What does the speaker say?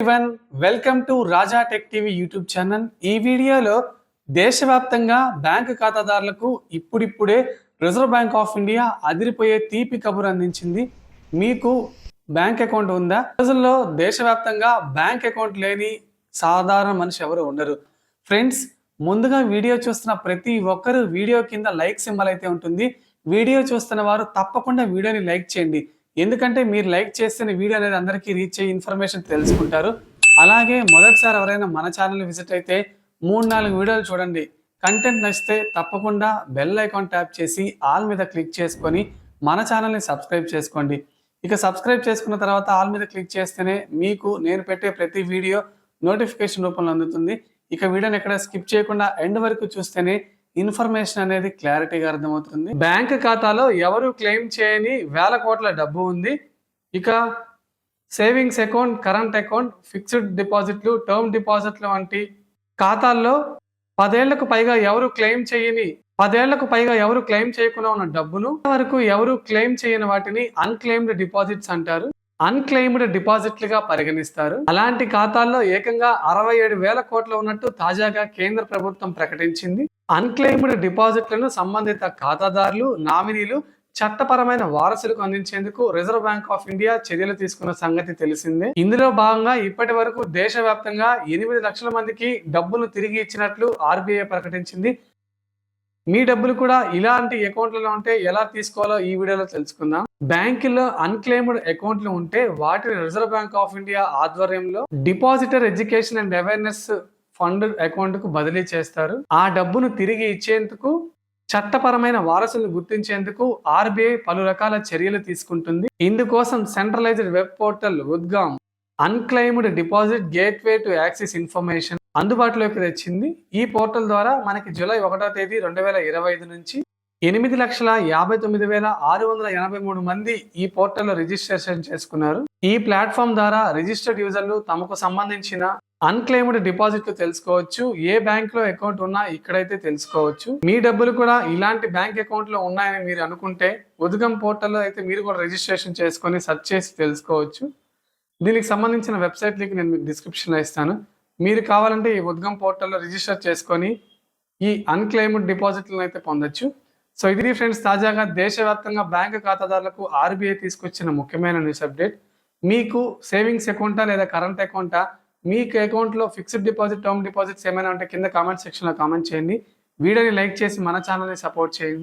One welcome to Raja tech TV YouTube channel ఈ వీడియోలో దేశవ్యాప్తంగా బ్యాంకు ఖాతాదారులకు ఇప్పుడిప్పుడే రిజర్వ్ బ్యాంక్ ఆఫ్ ఇండియా అదిరిపోయే తీపి కబురు అందించింది. మీకు బ్యాంక్ అకౌంట్ ఉందా? రోజుల్లో దేశవ్యాప్తంగా బ్యాంక్ అకౌంట్ లేని సాధారణ మనిషి ఎవరు ఉండరు. ఫ్రెండ్స్ ముందుగా వీడియో చూస్తున్న ప్రతి ఒక్కరు వీడియో కింద లైక్ సింబల్ అయితే ఉంటుంది. వీడియో చూస్తున్న వారు తప్పకుండా వీడియోని లైక్ చేయండి. ఎందుకంటే మీరు లైక్ చేస్తేనే వీడియో అనేది అందరికీ రీచ్ అయ్యి ఇన్ఫర్మేషన్ తెలుసుకుంటారు. అలాగే మొదటిసారి ఎవరైనా మన ఛానల్ విజిట్ అయితే మూడు నాలుగు వీడియోలు చూడండి. కంటెంట్ నచ్చితే తప్పకుండా బెల్ ఐకాన్ ట్యాప్ చేసి ఆల్ మీద క్లిక్ చేసుకొని మన ఛానల్ని సబ్స్క్రైబ్ చేసుకోండి. ఇక సబ్స్క్రైబ్ చేసుకున్న తర్వాత ఆల్ మీద క్లిక్ చేస్తేనే మీకు నేను పెట్టే ప్రతి వీడియో నోటిఫికేషన్ రూపంలో అందుతుంది. ఇక వీడియోని ఎక్కడ స్కిప్ చేయకుండా ఎండ్ వరకు చూస్తేనే ఇన్ఫర్మేషన్ అనేది క్లారిటీగా అర్థమవుతుంది. బ్యాంక్ ఖాతాలో ఎవరు క్లెయిమ్ చేయని వేల కోట్ల డబ్బు ఉంది. ఇక savings account current account fixed డిపాజిట్లు టర్మ్ డిపాజిట్లు వంటి ఖాతాల్లో పదేళ్ళకు పైగా ఎవరు క్లెయిమ్ చేయని పదేళ్ళకు పైగా ఎవరు క్లెయిమ్ చేయకుండా ఉన్న డబ్బును వరకు ఎవరు క్లెయిమ్ చేయని వాటిని అన్క్లెయిమ్డ్ డిపాజిట్స్ అంటారు. అన్క్లెయిమ్డ్ డిపాజిట్లుగా పరిగణిస్తారు. అలాంటి ఖాతాల్లో ఏకంగా అరవై ఏడు వేల కోట్లు ఉన్నట్టు తాజాగా కేంద్ర ప్రభుత్వం ప్రకటించింది. అన్క్లెయిమ్డ్ డిపాజిట్లను సంబంధిత ఖాతాదారులు నామినీలు చట్టపరమైన వారసులకు అందించేందుకు రిజర్వ్ బ్యాంక్ ఆఫ్ ఇండియా చర్యలు తీసుకున్న సంగతి తెలిసిందే. ఇందులో భాగంగా ఇప్పటి వరకు దేశవ్యాప్తంగా ఎనిమిది లక్షల మందికి డబ్బులు తిరిగి ఇచ్చినట్లు ఆర్బీఐ ప్రకటించింది. మీ డబ్బులు కూడా ఇలాంటి అకౌంట్లలో ఉంటే ఎలా తీసుకోవాలో ఈ వీడియోలో తెలుసుకుందాం. బ్యాంకులో అన్క్లెయిమ్డ్ అకౌంట్లు ఉంటే వాటిని రిజర్వ్ బ్యాంక్ ఆఫ్ ఇండియా ఆధ్వర్యంలో depositor education and awareness fund అకౌంట్కు బదిలీ చేస్తారు. ఆ డబ్బును తిరిగి ఇచ్చేందుకు చట్టపరమైన వారసులను గుర్తించేందుకు ఆర్బీఐ పలు రకాల చర్యలు తీసుకుంటుంది. ఇందుకోసం centralised web portal UDGAM unclaimed deposit gateway to access information అందుబాటులోకి తెచ్చింది. ఈ పోర్టల్ ద్వారా మనకి జూలై ఒకటో తేదీ రెండు వేల ఇరవై ఐదు నుంచి ఎనిమిది లక్షల యాభై తొమ్మిది వేల ఆరు వందల ఎనభై మూడు మంది ఈ పోర్టల్లో రిజిస్ట్రేషన్ చేసుకున్నారు. ఈ ప్లాట్ఫామ్ ద్వారా రిజిస్టర్డ్ యూజర్లు తమకు సంబంధించిన అన్క్లెయిమ్డ్ డిపాజిట్లు తెలుసుకోవచ్చు. ఏ బ్యాంక్లో అకౌంట్ ఉన్నా ఇక్కడైతే తెలుసుకోవచ్చు. మీ డబ్బులు కూడా ఇలాంటి బ్యాంక్ అకౌంట్లో ఉన్నాయని మీరు అనుకుంటే ఉదగం పోర్టల్లో అయితే మీరు కూడా రిజిస్ట్రేషన్ చేసుకొని సెర్చ్ చేసి తెలుసుకోవచ్చు. దీనికి సంబంధించిన వెబ్సైట్ లింక్ నేను మీకు డిస్క్రిప్షన్లో ఇస్తాను. మీరు కావాలంటే ఈ ఉద్గం పోర్టల్లో రిజిస్టర్ చేసుకొని ఈ అన్క్లెయిమ్డ్ డిపాజిట్లను అయితే పొందొచ్చు. సో ఇది ఫ్రెండ్స్ తాజాగా దేశవ్యాప్తంగా బ్యాంకు ఖాతాదారులకు ఆర్బీఐ తీసుకొచ్చిన ముఖ్యమైన న్యూస్ అప్డేట్. మీకు సేవింగ్స్ అకౌంటా లేదా కరెంట్ అకౌంటా? మీకు అకౌంట్లో ఫిక్స్డ్ డిపాజిట్ టర్మ్ డిపాజిట్స్ ఏమైనా ఉంటే కింద కామెంట్ సెక్షన్లో కామెంట్ చేయండి. వీడియోని లైక్ చేసి మన ఛానల్ని సపోర్ట్ చేయండి.